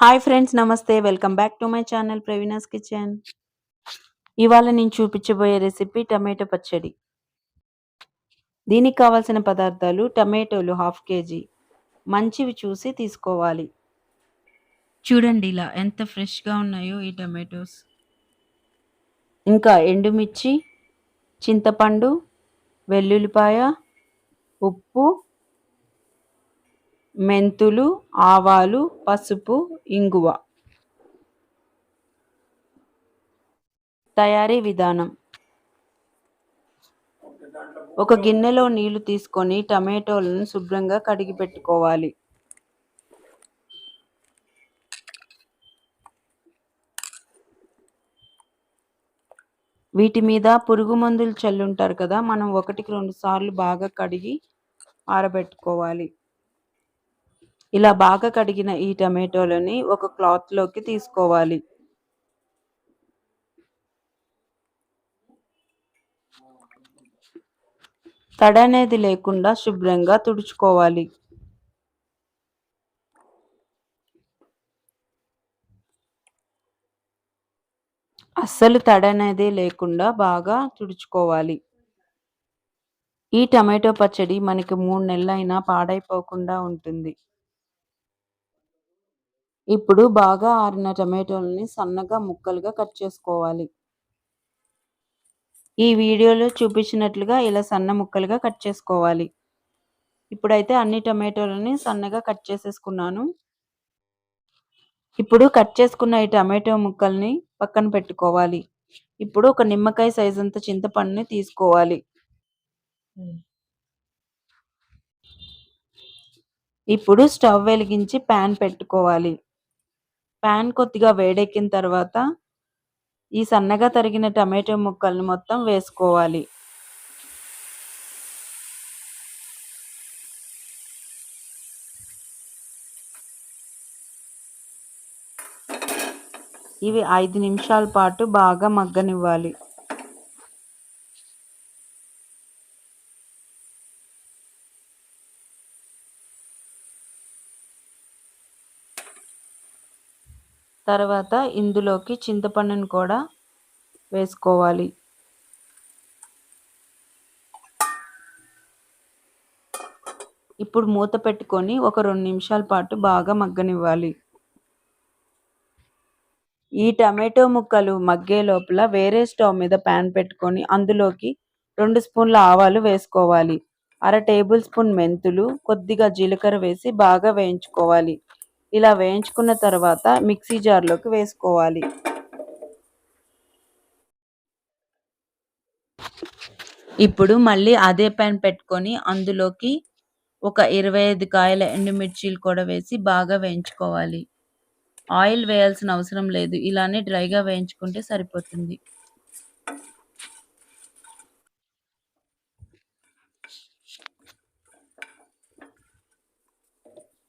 Hi friends నమస్తే. Welcome back to my channel Praveena's kitchen. ఇవాళ నేను చూపించబోయే రెసిపీ టమాటో పచ్చడి. దీనికి కావాల్సిన పదార్థాలు టమాటోలు హాఫ్ కేజీ. మంచివి చూసి తీసుకోవాలి. చూడండి ఇలా ఎంత ఫ్రెష్గా ఉన్నాయో ఈ టమాటోస్. ఇంకా ఎండుమిర్చి చింతపండు వెల్లుల్లిపాయ ఉప్పు మెంతులు ఆవాలు పసుపు ఇంగువ. తయారీ విధానం. ఒక గిన్నెలో నీళ్ళు తీసుకొని టమాటోలను శుభ్రంగా కడిగి పెట్టుకోవాలి. వీటి మీద పురుగు మందులు చల్లుంటారు కదా మనం ఒకటికి రెండు సార్లు బాగా కడిగి ఆరబెట్టుకోవాలి. ఇలా బాగా కడిగిన ఈ టమాటోలని ఒక క్లాత్లోకి తీసుకోవాలి. తడ అనేది లేకుండా శుభ్రంగా తుడుచుకోవాలి. అస్సలు తడ అనేది లేకుండా బాగా తుడుచుకోవాలి. ఈ టమాటో పచ్చడి మనకి మూడు నెలలైనా పాడైపోకుండా ఉంటుంది. ఇప్పుడు బాగా ఆరిన టమాటోలని సన్నగా ముక్కలుగా కట్ చేసుకోవాలి. ఈ వీడియోలో చూపించినట్లుగా ఇలా సన్న ముక్కలుగా కట్ చేసుకోవాలి. ఇప్పుడైతే అన్ని టమాటోలని సన్నగా కట్ చేసేసుకున్నాను. ఇప్పుడు కట్ చేసుకున్న ఈ టమాటో ముక్కల్ని పక్కన పెట్టుకోవాలి. ఇప్పుడు ఒక నిమ్మకాయ సైజ్ అంత చింతపండుని తీసుకోవాలి. ఇప్పుడు స్టవ్ వెలిగించి ప్యాన్ పెట్టుకోవాలి. ప్యాన్ కొద్దిగా వేడెక్కిన తర్వాత ఈ సన్నగా తరిగిన టమాటో ముక్కల్ని మొత్తం వేసుకోవాలి. ఇవి ఐదు నిమిషాల పాటు బాగా మగ్గనివ్వాలి. తర్వాత ఇందులోకి చింతపండును కూడా వేసుకోవాలి. ఇప్పుడు మూత పెట్టుకొని ఒక రెండు నిమిషాల పాటు బాగా మగ్గనివ్వాలి. ఈ టమాటో ముక్కలు మగ్గే లోపల వేరే స్టవ్ మీద ప్యాన్ పెట్టుకొని అందులోకి రెండు స్పూన్ల ఆవాలు వేసుకోవాలి. అర టేబుల్ స్పూన్ మెంతులు కొద్దిగా జీలకర్ర వేసి బాగా వేయించుకోవాలి. ఇలా వేయించుకున్న తర్వాత మిక్సీ జార్లోకి వేసుకోవాలి. ఇప్పుడు మళ్ళీ అదే ప్యాన్ పెట్టుకొని అందులోకి ఒక ఇరవై ఐదు కాయల ఎండుమిర్చీలు కూడా వేసి బాగా వేయించుకోవాలి. ఆయిల్ వేయాల్సిన అవసరం లేదు. ఇలానే డ్రైగా వేయించుకుంటే సరిపోతుంది.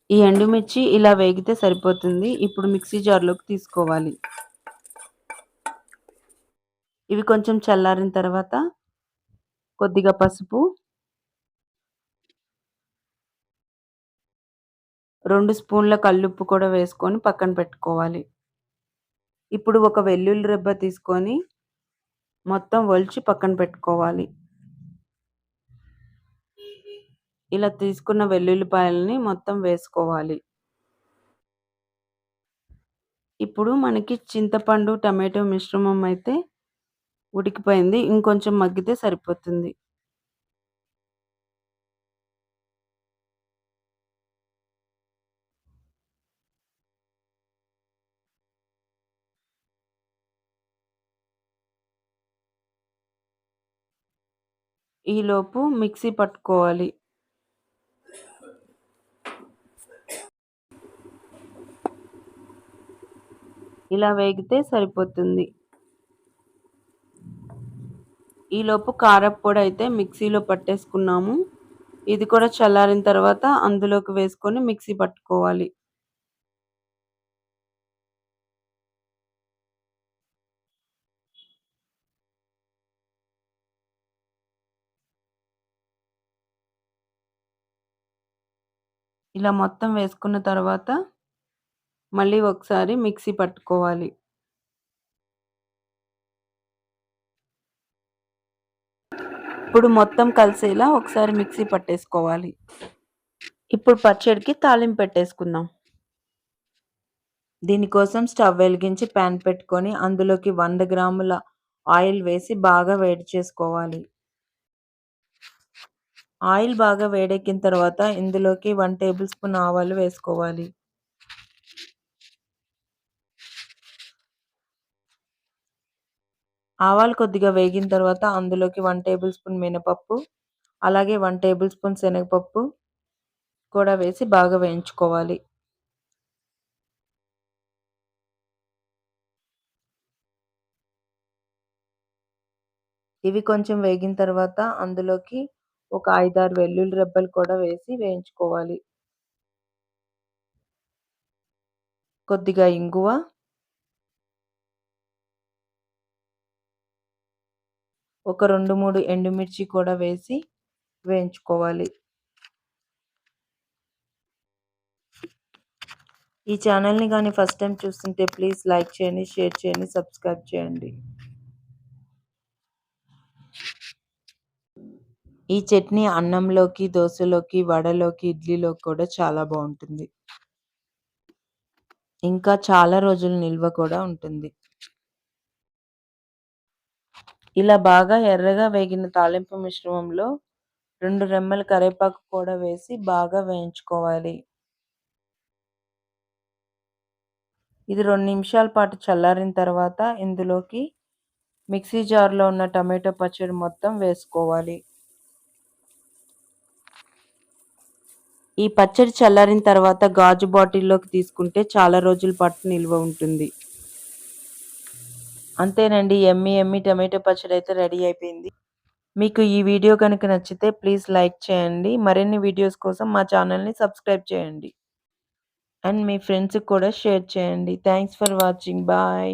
ఈ ఎండుమిర్చి ఇలా వేగితే సరిపోతుంది. ఇప్పుడు మిక్సీ జార్లోకి తీసుకోవాలి. ఇవి కొంచెం చల్లారిన తర్వాత కొద్దిగా పసుపు రెండు స్పూన్ల కల్లుప్పు కూడా వేసుకొని పక్కన పెట్టుకోవాలి. ఇప్పుడు ఒక వెల్లుల్లి రెబ్బ తీసుకొని మొత్తం ఒలిచి పక్కన పెట్టుకోవాలి. ఇలా తీసుకున్న వెల్లుల్లిపాయలని మొత్తం వేసుకోవాలి. ఇప్పుడు మనకి చింతపండు టమాటో మిశ్రమం అయితే ఉడికిపోయింది. ఇంకొంచెం మగ్గితే సరిపోతుంది. ఈలోపు మిక్సీ పట్టుకోవాలి. ఇలా వేగితే సరిపోతుంది. ఈలోపు కారప్పొడి అయితే మిక్సీలో పట్టేసుకున్నాము. ఇది కూడా చల్లారిన తర్వాత అందులోకి వేసుకొని మిక్సీ పట్టుకోవాలి. ఇలా మొత్తం వేసుకున్న తర్వాత మళ్ళీ ఒకసారి మిక్సీ పట్టుకోవాలి. ఇప్పుడు మొత్తం కలిసేలా ఒకసారి మిక్సీ పట్టేసుకోవాలి. ఇప్పుడు పచ్చడికి తాలింపు పెట్టేసుకుందాం. దీనికోసం స్టవ్ వెలిగించి ప్యాన్ పెట్టుకొని అందులోకి వంద గ్రాముల ఆయిల్ వేసి బాగా వేడి చేసుకోవాలి. ఆయిల్ బాగా వేడెక్కిన తర్వాత ఇందులోకి వన్ టేబుల్ స్పూన్ ఆవాలు వేసుకోవాలి. ఆవాలు కొద్దిగా వేగిన తర్వాత అందులోకి వన్ టేబుల్ స్పూన్ మినపప్పు అలాగే వన్ టేబుల్ స్పూన్ శనగపప్పు కూడా వేసి బాగా వేయించుకోవాలి. ఇవి కొంచెం వేగిన తర్వాత అందులోకి ఒక ఐదారు వెల్లుల్లి రెబ్బలు కూడా వేసి వేయించుకోవాలి. కొద్దిగా ఇంగువ ఒక రెండు మూడు ఎండుమిర్చి కూడా వేసి వేయించుకోవాలి. ఈ ఛానల్ని కానీ ఫస్ట్ టైం చూస్తుంటే ప్లీజ్ లైక్ చేయండి షేర్ చేయండి సబ్స్క్రైబ్ చేయండి. ఈ చట్నీ అన్నంలోకి దోశలోకి వడలోకి ఇడ్లీలోకి కూడా చాలా బాగుంటుంది. ఇంకా చాలా రోజులు నిల్వ కూడా ఉంటుంది. ఇలా బాగా ఎర్రగా వేగిన తాలింపు మిశ్రమంలో రెండు రెమ్మల కరివేపాకు కూడా వేసి బాగా వేయించుకోవాలి. ఇది రెండు నిమిషాల పాటు చల్లారిన తర్వాత ఇందులోకి మిక్సీ జార్లో ఉన్న టమాటో పచ్చడి మొత్తం వేసుకోవాలి. ఈ పచ్చడి చల్లారిన తర్వాత గాజు బాటిల్లోకి తీసుకుంటే చాలా రోజుల పాటు నిల్వ ఉంటుంది. అంతేనండి ఎమ్మి ఎమ్మి టమాటో పచ్చడి అయితే రెడీ అయిపోయింది. మీకు ఈ వీడియో కనుక నచ్చితే ప్లీజ్ లైక్ చేయండి. మరిన్ని వీడియోస్ కోసం మా ఛానల్ని సబ్స్క్రైబ్ చేయండి. అండ్ మీ ఫ్రెండ్స్కి కూడా షేర్ చేయండి. Thanks for watching. బాయ్.